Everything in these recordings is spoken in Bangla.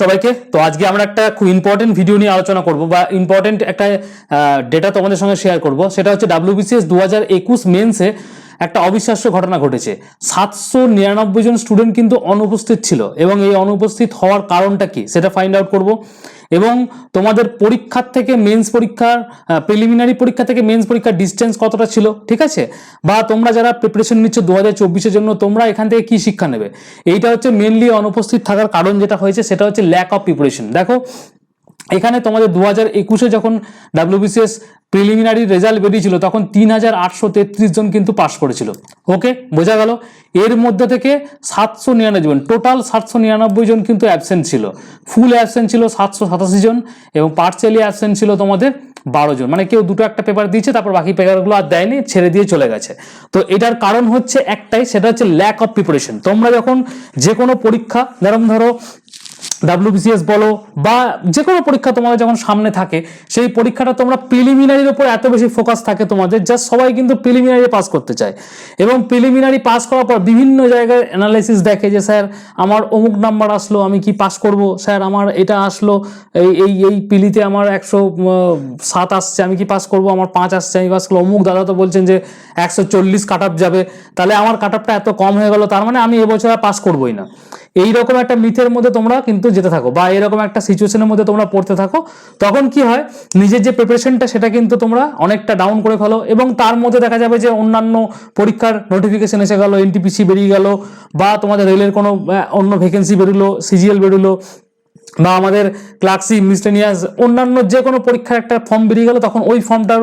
সবাইকে। তো আজকে আমরা একটা খুব ইম্পর্টেন্ট ভিডিও নিয়ে আলোচনা করব বা ইম্পর্টেন্ট একটা ডেটা তোমাদের সঙ্গে শেয়ার করব। সেটা হচ্ছে ডাব্লিউবিসিএস দু হাজার একুশ মেন্সে একটা অবিশ্বাস্য ঘটনা ঘটেছে। সাতশো নিরানব্বই জন স্টুডেন্ট কিন্তু অনুপস্থিত ছিল এবং এই অনুপস্থিত হওয়ার কারণটা কি সেটা ফাইন্ড আউট করব। এবং তোমাদের পরীক্ষার থেকে মেন্স পরীক্ষার প্রিলিমিনারি পরীক্ষা থেকে মেন্স পরীক্ষার ডিস্টেন্স কতটা ছিল, ঠিক আছে? বা তোমরা যারা প্রিপারেশন নিচ্ছ দু হাজার চব্বিশের জন্য, তোমরা এখান থেকে কি শিক্ষা নেবে? এইটা হচ্ছে মেনলি অনুপস্থিত থাকার কারণ যেটা হয়েছে, সেটা হচ্ছে ল্যাক অফ প্রিপারেশন দেখো এখানে তোমাদের দু হাজার একুশে যখন ডাব্লিউবিসিএস প্রিলিমিনারি রেজাল্ট বেরিয়েছিল, তখন তিন হাজার আটশো তেত্রিশ জন কিন্তু পাশ করেছিল। ওকে বোঝা গেল? এর মধ্যে থেকে সাতশো নিরানব্বই জন টোটাল সাতশো নিরানব্বই জন কিন্তু অ্যাবসেন্ট ছিল। ফুল অ্যাবসেন্ট ছিল সাতশো সাতাশি জন এবং পার্সিয়ালি অ্যাবসেন্ট ছিল তোমাদের বারো জন। মানে কেউ দুটো একটা পেপার দিয়েছে, তারপর বাকি পেপারগুলো আর দেয়নি, ছেড়ে দিয়ে চলে গেছে। তো এটার কারণ হচ্ছে একটাই, সেটা হচ্ছে ল্যাক অফ প্রিপারেশন তোমরা যখন যে কোনো পরীক্ষা যেরকম ধরো ডাব্লিউবিসিএস বলো বা যে কোনো পরীক্ষা তোমাদের যখন সামনে থাকে, সেই পরীক্ষাটা তোমরা প্রিলিমিনারির উপর এত বেশি ফোকাস থাকে তোমাদের জাস্ট সবাই কিন্তু প্রিলিমিনারি পাস করতে চায়। এবং প্রিলিমিনারি পাস করার পর বিভিন্ন জায়গায় অ্যানালাইসিস দেখে যে, স্যার, আমার অমুক নাম্বার আসলো, আমি কি পাস করব? স্যার, আমার এটা আসলো, এই এই এই পিলিতে আমার একশো সাত আসছে, আমি কি পাস করব? আমার পাঁচ আসছে, আমি পাস করব। অমুক দাদা তো বলছেন যে, একশো চল্লিশ কাট যাবে। তাহলে আমার কাট এত কম হয়ে গেল, তার মানে আমি এবছর আর পাস করবোই না। এইরকম একটা মিথের মধ্যে তোমরা কিন্তু যেতে থাকো বা এরকম একটা সিচুয়েশনের মধ্যে তোমরা পড়তে থাকো, তখন কি হয়? নিজের যে প্রিপারেশনটা সেটা কিন্তু তোমরা অনেকটা ডাউন করে ফেলো এবং তার মধ্যে দেখা যাবে যে অন্যান্য পরীক্ষার নোটিফিকেশন এসে গেল এনটিপিসি বেরিয়ে গেল বা তোমাদের রেলের কোনো অন্য ভ্যাকেন্সি বেরোলো সিজিএল বেরোলো বা আমাদের ক্লার্কসি মিসটেনিয়াস অন্যান্য যে কোনো পরীক্ষার একটা ফর্ম বেরিয়ে গেলো, তখন ওই ফর্মটার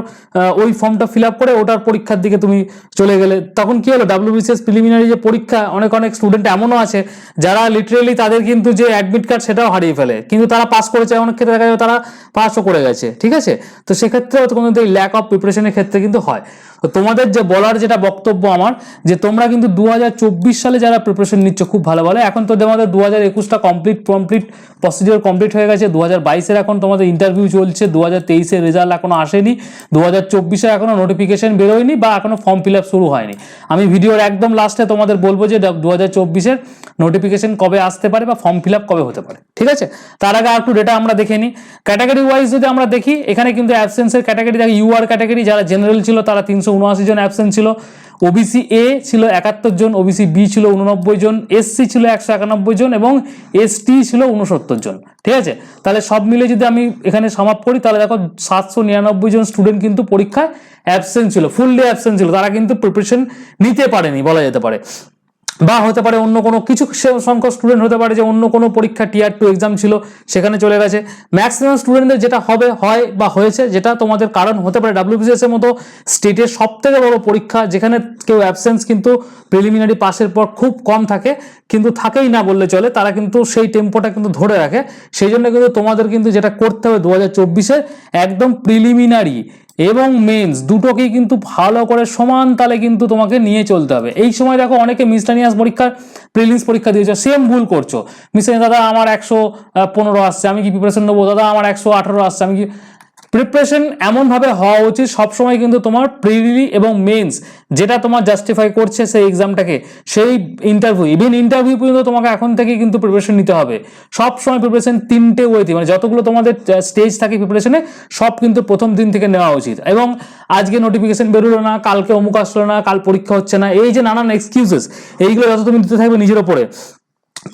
ওই ফর্মটা ফিল আপ করে ওটার পরীক্ষার দিকে তুমি চলে গেলে। তখন কি হলো? ডাব্লিউবিসিএস প্রিলিমিনারি যে পরীক্ষা, অনেক অনেক স্টুডেন্ট এমনও আছে, যারা লিটারেলি তাদের কিন্তু যে অ্যাডমিট কার্ড সেটাও হারিয়ে ফেলে। কিন্তু তারা পাস করেছে, অনেক ক্ষেত্রে দেখা যাবে তারা পাসও করে গেছে, ঠিক আছে? তো সেক্ষেত্রে কিন্তু এই ল্যাক অফ প্রিপারেশনের ক্ষেত্রে কিন্তু হয়। তো তোমাদের যে বলার যেটা বক্তব্য আমার, যে তোমরা কিন্তু দু হাজার চব্বিশ সালে যারা প্রিপারেশন নিচ্ছ, খুব ভালো ভালো এখন তো তোমাদের দু হাজার একুশটা কমপ্লিট কমপ্লিট প্রসিডিওর কমপ্লিট হয়ে গেছে। দু হাজার বাইশের এখন তোমাদের ইন্টারভিউ চলছে। দু হাজার তেইশের রেজাল্ট এখনও আসেনি। দু হাজার চব্বিশে এখনও নোটিফিকেশন বেরোয়নি বা এখনও ফর্ম ফিল আপ শুরু হয়নি। আমি ভিডিওর একদম লাস্টে তোমাদের বলব যে দু হাজার চব্বিশের নোটিফিকেশন কবে আসতে পারে বা ফর্ম ফিল আপ কবে হতে পারে। ঠিক আছে? তার আগে আর একটু ডেটা আমরা দেখে নিই। ক্যাটাগরি ওয়াইজ যদি আমরা দেখি, এখানে কিন্তু অ্যাবসেন্সের ক্যাটাগরি দেখি ইউআর ক্যাটাগরি যারা জেনারেল ছিল তারা তিনশো উনআশি জন অ্যাবসেন্ট ছিল। ওবিসি এ ছিল একাত্তর জন ওবিসি বি ছিল উননব্বই জন এসসি ছিল একশো একানব্বই জন এবং এসটি ছিল উনসত্তর জন। ঠিক আছে? তাহলে সব মিলে যদি আমি এখানে সমাপ করি, তাহলে দেখো সাতশো নিরানব্বই জন স্টুডেন্ট কিন্তু পরীক্ষায় অ্যাবসেন্ট ছিল ফুল ডে অ্যাবসেন্ট ছিল। তারা কিন্তু প্রিপারেশন নিতে পারেনি, বলা যেতে পারে। বা হতে পারে অন্য কোনো কিছু সংখ্যক স্টুডেন্ট হতে পারে যে অন্য কোনো পরীক্ষা টিয়ার টু এক্সাম ছিল, সেখানে চলে গেছে। ম্যাক্সিমাম স্টুডেন্টদের যেটা হবে, হয় বা হয়েছে, যেটা তোমাদের কারণ হতে পারে ডাব্লিউবিসিএস এর মতো স্টেটের সব থেকে বড় পরীক্ষা, যেখানে কেউ অ্যাবসেন্স কিন্তু প্রিলিমিনারি পাসের পর খুব কম থাকে, কিন্তু থাকেই না বললে চলে, তারা কিন্তু সেই টেম্পোটা কিন্তু ধরে রাখে। সেই জন্য কিন্তু তোমাদের কিন্তু যেটা করতে হবে, দু হাজার একদম প্রিলিমিনারি এবং মেন্স দুটোকেই কিন্তু ভালো করে সমান তালে কিন্তু তোমাকে নিয়ে চলতে হবে। এই সময় দেখো অনেকে মিস্টানিয়াস পরীক্ষার প্রিলিমস পরীক্ষা দিয়েছ সেম ভুল করছ। মিসলানিয়াস দাদা, আমার একশো পনেরো আসছে, আমি কি প্রিপারেশন নেব? দাদা, আমার একশো আঠারো আসছে, আমি কি প্রিপারেশন এমনভাবে হওয়া উচিত সবসময় কিন্তু তোমার প্রিলি এবং মেন্স যেটা তোমার জাস্টিফাই করছে সেই এক্সামটাকে সেই ইন্টারভিউ ইভেন ইন্টারভিউ পর্যন্ত তোমাকে এখন থেকে কিন্তু প্রিপারেশন নিতে হবে। সব সময় প্রিপারেশন তিনটে ওয়েতে মানে যতগুলো তোমাদের স্টেজ থাকে প্রিপারেশনে সব কিন্তু প্রথম দিন থেকে নেওয়া উচিত। এবং আজকে নোটিফিকেশন বেরোলো না, কালকে অমুক আসলো না, কাল পরীক্ষা হচ্ছে না, এই যে নানান এক্সকিউজেস এইগুলো যত তুমি দিতে থাকবে নিজের ওপরে।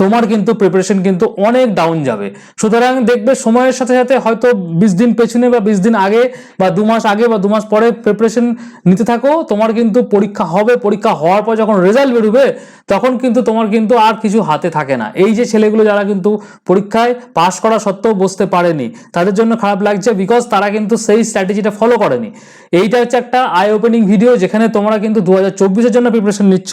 তোমার কিন্তু প্রিপারেশন কিন্তু অনেক ডাউন যাবে। সুতরাং দেখবে সময়ের সাথে সাথে হয়তো বিশ দিন পেছনে বা বিশ দিন আগে বা দু মাস আগে বা দু মাস পরে প্রিপারেশন নিতে থাকো, তোমার কিন্তু পরীক্ষা হবে। পরীক্ষা হওয়ার পর যখন রেজাল্ট বেরোবে, তখন কিন্তু তোমার কিন্তু আর কিছু হাতে থাকে না। এই যে ছেলেগুলো যারা কিন্তু পরীক্ষায় পাশ করা সত্ত্বেও বসতে পারেনি, তাদের জন্য খারাপ লাগছে বিকজ তারা কিন্তু সেই স্ট্র্যাটেজিটা ফলো করেনি। এইটা হচ্ছে একটা আই ওপেনিং ভিডিও যেখানে তোমরা কিন্তু দু হাজার জন্য প্রিপারেশন নিচ্ছ।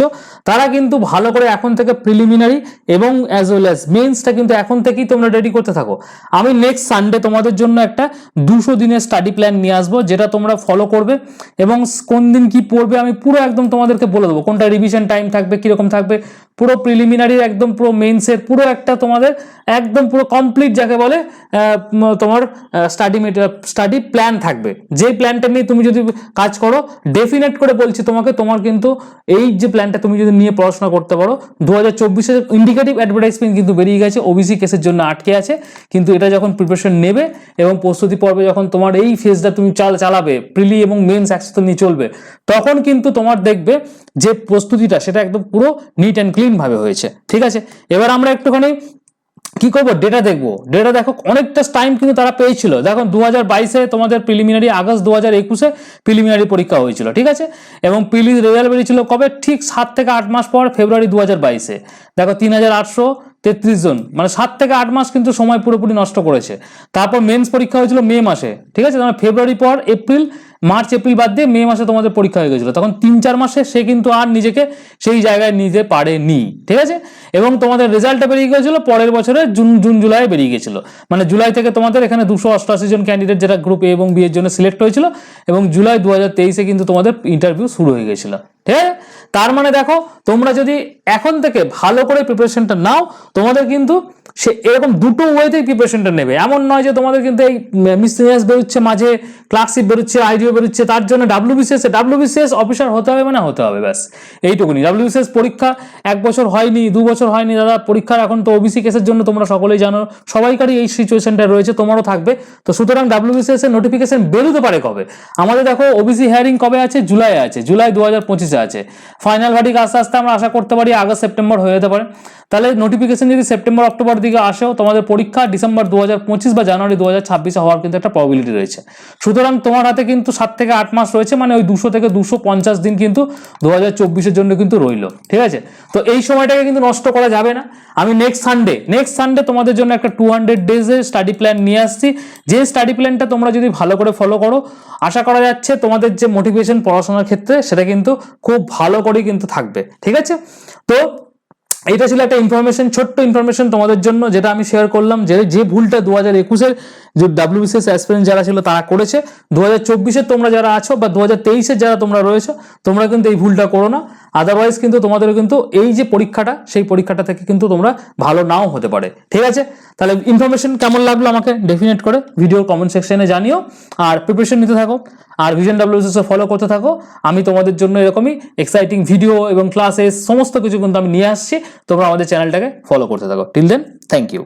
তারা কিন্তু ভালো করে এখন থেকে প্রিলিমিনারি এবং অ্যাজ ওয়েল অ্যাজ মেন্সটা কিন্তু এখন থেকেই তোমরা রেডি করতে থাকো। আমি নেক্সট সানডে তোমাদের জন্য একটা দুশো দিনের স্টাডি প্ল্যান নিয়ে আসব, যেটা তোমরা ফলো করবে এবং কোন দিন কি পড়বে আমি পুরো একদম তোমাদেরকে বলে দেবো। কোনটা রিভিশন টাইম থাকবে, কীরকম থাকবে পুরো প্রিলিমিনারি একদম পুরো মেন্সের পুরো একটা তোমাদের একদম পুরো কমপ্লিট যাকে বলে তোমার স্টাডি স্টাডি প্ল্যান থাকবে। যে প্ল্যানটা নিয়ে তুমি যদি কাজ করো ডেফিনেট করে বলছি তোমাকে, তোমার কিন্তু এই যে প্ল্যানটা তুমি যদি নিয়ে পড়াশোনা করতে পারো দু হাজার চব্বিশের ইন্ডিকেটিভ অ্যাডভার্টাইজমেন্ট কিন্তু বেরিয়ে গেছে ওবিসি কেসের জন্য আটকে আছে। কিন্তু এটা যখন প্রিপারেশন নেবে এবং প্রস্তুতি পর্বে যখন তোমার এই ফেজটা তুমি চাল, চালাবে প্রিলি এবং মেন্স একসাথে নিয়ে চলবে, তখন কিন্তু তোমার দেখবে যে প্রস্তুতিটা সেটা একদম পুরো নিট অ্যান্ড ক্লিনভাবে হয়েছে। ঠিক আছে? এবার আমরা একটুখানি কি করব? ডেটা দেখব। ডেটা দেখো, অনেকটা টাইম কিন্তু তারা পেয়েছিল। দেখো দু হাজার বাইশে তোমাদের প্রিলিমিনারি আগস্ট দু হাজার একুশে প্রিলিমিনারি পরীক্ষা হয়েছিল। ঠিক আছে? এবং প্রিলি রেজাল্ট বেরিয়েছিল কবে? ঠিক সাত থেকে আট মাস পর, ফেব্রুয়ারি দু হাজার বাইশে। দেখো, তিন হাজার আটশো তেত্রিশ জন। মানে সাত থেকে আট মাস কিন্তু সময় পুরোপুরি নষ্ট করেছে। তারপর মেন্স পরীক্ষা হয়েছিল মে মাসে। ঠিক আছে? মানে ফেব্রুয়ারি পর এপ্রিল মার্চ এপ্রিল বাদ দিয়ে মে মাসে তোমাদের পরীক্ষা হয়ে গেছিল। তখন তিন চার মাসে সে কিন্তু আর নিজেকে সেই জায়গায় নিতে পারেনি। ঠিক আছে? এবং তোমাদের রেজাল্টটা বেরিয়ে গেছিল পরের বছরে জুন জুন, জুলাই বেরিয়ে গেছিল মানে জুলাই থেকে তোমাদের এখানে দুশো অষ্টআশি জন ক্যান্ডিডেট যেটা গ্রুপ এ এবং বি এর জন্য সিলেক্ট হয়েছিল। এবং জুলাই দু হাজার তেইশে কিন্তু তোমাদের ইন্টারভিউ শুরু হয়ে গেছিল ঠিক আছে? তার মানে দেখো, তোমরা যদি এখন থেকে ভালো করে প্রিপারেশনটা নাও, তোমাদের কিন্তু সে এরকম দুটো ওয়েতেই প্রিপারেশনটা নেবে। এমন নয় যে তোমাদের কিন্তু এই মিসলিনিয়াস বেরোচ্ছে, মাঝে ক্লার্কশিপ বেরোচ্ছে আইডিও বেরোচ্ছে, তার জন্য ডাব্লিউবিসিএস ডাব্লিউবিসিএস অফিসার হতে হবে মানে হতে হবে, ব্যাস। এইটুকুনি। ডাব্লিউবিসিএস পরীক্ষা এক বছর হয়নি, দু বছর হয়নি, দাদা, পরীক্ষার এখন তো ওবিসি কেসের জন্য তোমরা সকলেই জানো, সবাইকারই এই সিচুয়েশনটা রয়েছে, তোমারও থাকবে। তো সুতরাং ডাব্লিউবিসিএস এর নোটিফিকেশন বেরোতে পারে কবে? আমাদের দেখো ওবিসি হিয়ারিং কবে আছে? জুলাই আছে, জুলাই দু হাজার পঁচিশে আছে। ফাইনাল ভার্ডিক আস্তে আস্তে আমরা আশা করতে পারি আগস্ট সেপ্টেম্বর হয়ে যেতে পারে। তাহলে নোটিফিকেশন যদি সেপ্টেম্বর অক্টোবর দিকে আসেও তোমাদের পরীক্ষা ডিসেম্বর দু হাজার পঁচিশ বা জানুয়ারি দু ছাব্বিশে হওয়ার কিন্তু একটা প্রবিলিটি রয়েছে। সুতরাং তোমার হাতে কিন্তু সাত থেকে আট মাস রয়েছে মানে ওই দুশো থেকে দুশো পঞ্চাশ দিন কিন্তু দু হাজার জন্য কিন্তু রইল, ঠিক আছে? তো এই সময়টাকে কিন্তু নষ্ট করা যাবে না। আমি নেক্সট সানডে নেক্সট সানডে তোমাদের জন্য একটা টু হান্ড্রেড ডেজের স্টাডি প্ল্যান নিয়ে আসছি। যে স্টাডি প্ল্যানটা তোমরা যদি ভালো করে ফলো করো, আশা করা যাচ্ছে তোমাদের যে মোটিভেশন পড়াশোনার ক্ষেত্রে সেটা কিন্তু খুব ভালো করে কিন্তু থাকবে, ঠিক আছে? তো এটা ছিল একটা ইনফরমেশন ছোট্ট ইনফরমেশন তোমাদের জন্য, যেটা আমি শেয়ার করলাম যে যে ভুলটা দু হাজার একুশের যে ডাব্লিউবিসিএস অ্যাসপিরেন্ট যারা ছিল তারা করেছে। দু হাজার চব্বিশের তোমরা যারা আছো বা দু হাজার তেইশের যারা তোমরা রয়েছো, তোমরা কিন্তু এই ভুলটা করো না। আদারওয়াইজ কিন্তু তোমাদের কিন্তু এই যে পরীক্ষাটা, সেই পরীক্ষাটা থেকে কিন্তু তোমরা ভালো নাও হতে পারে। ঠিক আছে? তাহলে ইনফরমেশন কেমন লাগল আমাকে ডেফিনেট করে ভিডিওর কমেন্ট সেকশনে জানিও। আর প্রিপারেশন নিতে থাকো, আর ভিশন ডাব্লিউএস ফলো করতে থাকো। আমি তোমাদের জন্য এরকমই এক্সাইটিং ভিডিও এবং ক্লাসেস সমস্ত কিছু কিন্তু আমি নিয়ে আসছি। তোমরা আমাদের চ্যানেলটাকে ফলো করতে থাকো। Till then thank you